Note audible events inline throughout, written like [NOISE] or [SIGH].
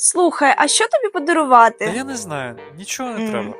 Слухай, а що тобі Та подарувати? я не знаю, нічого не Мгм. треба.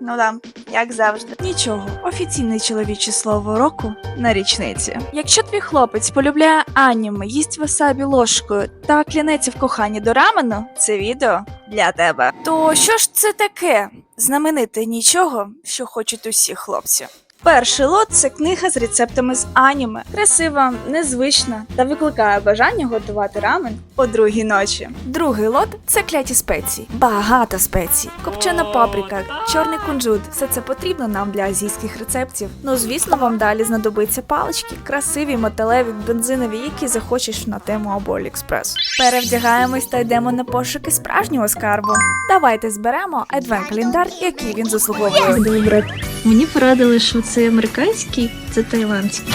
Ну да, як завжди. Нічого, офіційне чоловіче слово року на річниці. Якщо твій хлопець полюбляє аніме, їсть васабі ложкою та клянеться в коханні до рамену, це відео для тебе. То що ж це таке? Знамените нічого, що хочуть усі хлопці. Перший лот це книга з рецептами з аніме. Красива, незвична та викликає бажання готувати рамен о другій ночі. Другий лот це кляті спеції. Багато спецій. Копчена паприка, чорний кунжут. Все це потрібно нам для азійських рецептів. Ну звісно, вам далі знадобиться палички, красиві, металеві, бензинові, які захочеш на тему або Аліекспрес. Перевдягаємось та йдемо на пошуки справжнього скарбу. Давайте зберемо адвент-календар, який він заслуговує. Брати. Мені порадили, що це американський, це тайландський.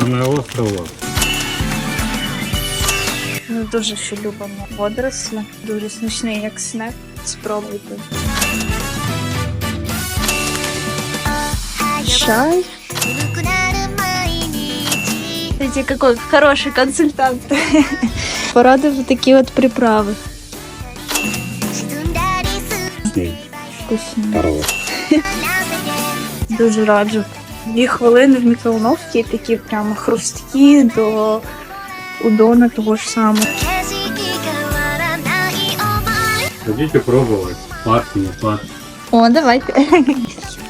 Саме острова. Ми дуже що любимо водорослі, дуже смачний як снек. Спробуйте. Чай. Смотрите, какой хороший консультант. Порадив такі от приправи. Ні, Вкусні. [LAUGHS] Дуже раджу. Дві хвилини в мікроволновці такі прямо хрусткі до удона того ж самого. Хотите пробовать? Сладкий, не сладкий. О, давайте. [LAUGHS]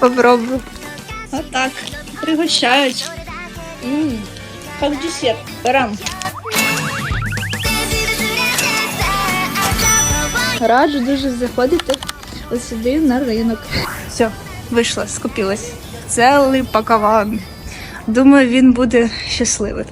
Попробую. Отак. Пригощають. Ммм, як десерт. Берем. Раджу дуже заходити ось сюди на ринок. Все, вийшла, скупилась. Цілий пакован. Думаю, він буде щасливий.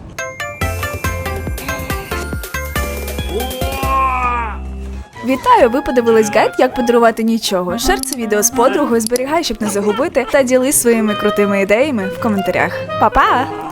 Вітаю! Ви подивились гайд, як подарувати нічого. Шер це відео з подругою, зберігай, щоб не загубити, та ділись своїми крутими ідеями в коментарях. Па-па!